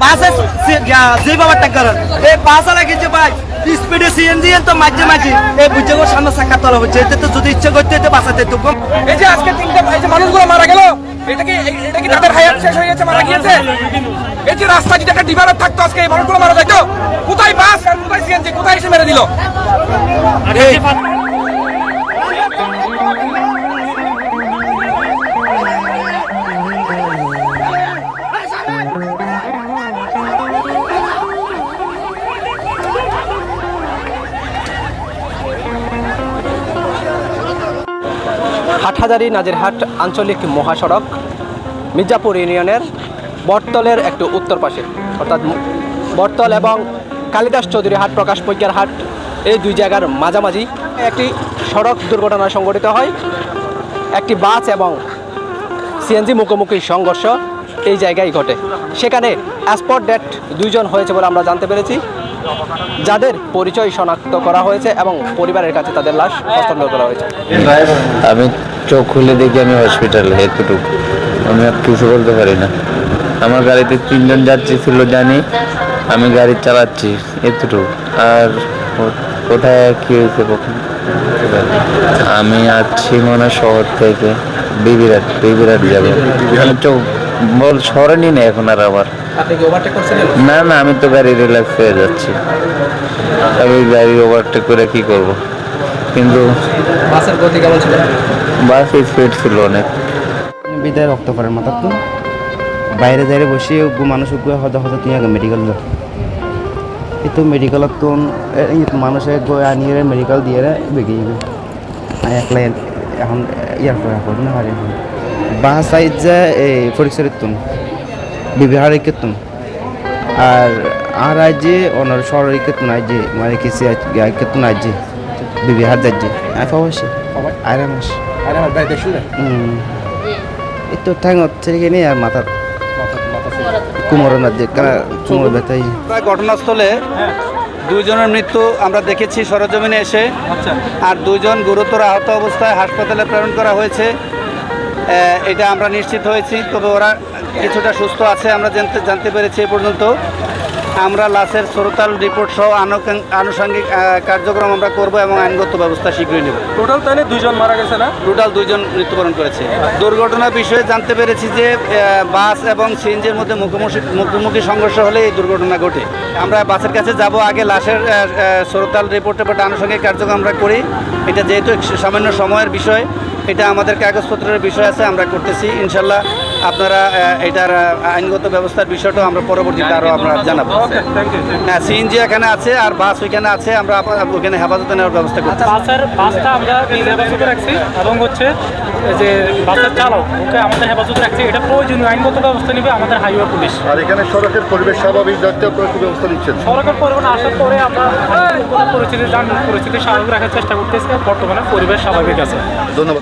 বাসে যে বাবা ট্যাঙ্কার এই বাস আর ভাই স্পিডে সিএনজি তো মাঝে মাঝে। এই বুঝে গো সামনে চাকা তলা হচ্ছে। এতে তো যদি ইচ্ছে করতে তো বাসাতে তো কম এই যে আজকে তিনটা এই যে মানুষগুলো মারা গেল এটা কি এটা কি তাদের হায়াত শেষ হয়ে গেছে মারা গিয়েছে? এই যে রাস্তা যদি একটা ডিভাইডার থাকতো আজকে এই মানুষগুলো মারা যাইতো কোথায় বাস আর কোথায় সিএনজি কোথায় এসে মেরে দিল? হাটহাজারি নাজিরহাট আঞ্চলিক মহাসড়ক মির্জাপুর ইউনিয়নের বটতলের একটু উত্তর পাশে। অর্থাৎ বটতল এবং কালিদাস চৌধুরী হাট, প্রকাশ প্রজ্ঞার হাট, এই দুই জায়গার মাঝামাঝি একটি সড়ক দুর্ঘটনা সংঘটিত হয়। একটি বাস এবং সিএনজি মুখোমুখি সংঘর্ষ এই জায়গায় ঘটে। সেখানে স্পট ডেট দুইজন হয়েছে বলে আমরা জানতে পেরেছি। যাদের পরিচয় শনাক্ত করা হয়েছে এবং পরিবারের কাছে তাদের লাশ হস্তান্তর করা হয়েছে। আমি চোখ খুলে দেখি আমি হসপিটালে এতটুকু। আমি আর কিছু বলতে পারি না। আমার গাড়িতে তিনজন যাত্রী ছিল, জানি। আমি গাড়ি চালাচ্ছি, এতটুকু। আর কোথায় কি হয়েছে আমি আছি মনে শহর থেকে, বিবিরাট বিবিরাট যাব। চোখ বল সরেনি না এখন আর আবার। না না আমি তো গাড়ি রিল্যাক্স হয়ে যাচ্ছি। আমি গাড়ি ওভারটেক করে কি করব? কিন্তু বাসের গতি কেমন ছিল? বাস স্পিড ছিল অনেক। বিদায় রক্ত পড়ে মাথার তো। বাইরে যাইরে বসে মানুষ গু হজা হজা তুমি আগে মেডিকেল কিন্তু মেডিকেলত তো মানুষে গৈ আনিয়ে মেডিকেল দিয়ে বেগে যাবে একলাই এখন ইয়ার পরে এখন না এখন যে এই ফরিকশরের তুন বিবিহার কেতুন আর আর রাজ্যে অনার শহরের কেতুন আইজে মানে কিছু কেতুন আইজে বিবিহার যাচ্ছে আই পাওয়াছি আইরা মাস। আর আমার বাড়িতে শুনে হুম। এই তো ঠ্যাং থেকে নেই আর মাথার কুমোর না যে কুমোর ব্যথাই প্রায় ঘটনাস্থলে দুইজনের মৃত্যু আমরা দেখেছি সরজমিনে এসে। আর দুইজন গুরুতর আহত অবস্থায় হাসপাতালে প্রেরণ করা হয়েছে। এটা আমরা নিশ্চিত হয়েছি তবে ওরা কিছুটা সুস্থ আছে আমরা জানতে জানতে পেরেছি এ পর্যন্ত। আমরা লাশের সরতাল রিপোর্ট সহ আনুষঙ্গিক কার্যক্রম আমরা করব এবং আইনগত ব্যবস্থা শীঘ্রই নেব। টোটাল তাহলে দুইজন মারা গেছে না? টোটাল দুইজন মৃত্যুবরণ করেছে। দুর্ঘটনার বিষয়ে জানতে পেরেছি যে বাস এবং সিএনজির মধ্যে মুখোমুখি মুখোমুখি সংঘর্ষ হলে এই দুর্ঘটনা ঘটে। আমরা বাসের কাছে যাব আগে লাশের সরতাল রিপোর্টে বা আনুষঙ্গিক কার্যক্রম আমরা করি। এটা যেহেতু সামান্য সময়ের বিষয় এটা আমাদের কাগজপত্রের বিষয় আছে আমরা করতেছি। ইনশাল্লাহ আপনারা এটার আইনগত ব্যবস্থার বিষয়টাও আমরা পরবর্তীতে আরও আমরা জানাব। হ্যাঁ সিএনজি এখানে আছে আর বাস ওইখানে আছে আমরা আপ- ওখানে হেফাজতে নেওয়ার ব্যবস্থা করছি। বাসের বাসটা আমরা হেফাজতে রাখছি এবং হচ্ছে যে বাসের চালক ওকে আমাদের হেফাজতে রাখছি। এটা প্রয়োজনীয় আইনগত ব্যবস্থা নেবে আমাদের হাইওয়ে পুলিশ। আর এখানে সড়কের পরিবেশ স্বাভাবিক যাতে আপনারা কি ব্যবস্থা নিচ্ছেন। সরকার পরিবহন আসার পরে আমরা পরিস্থিতি যান পরিস্থিতি স্বাভাবিক রাখার চেষ্টা করতেছি বর্তমানে পরিবেশ স্বাভাবিক আছে। ধন্যবাদ।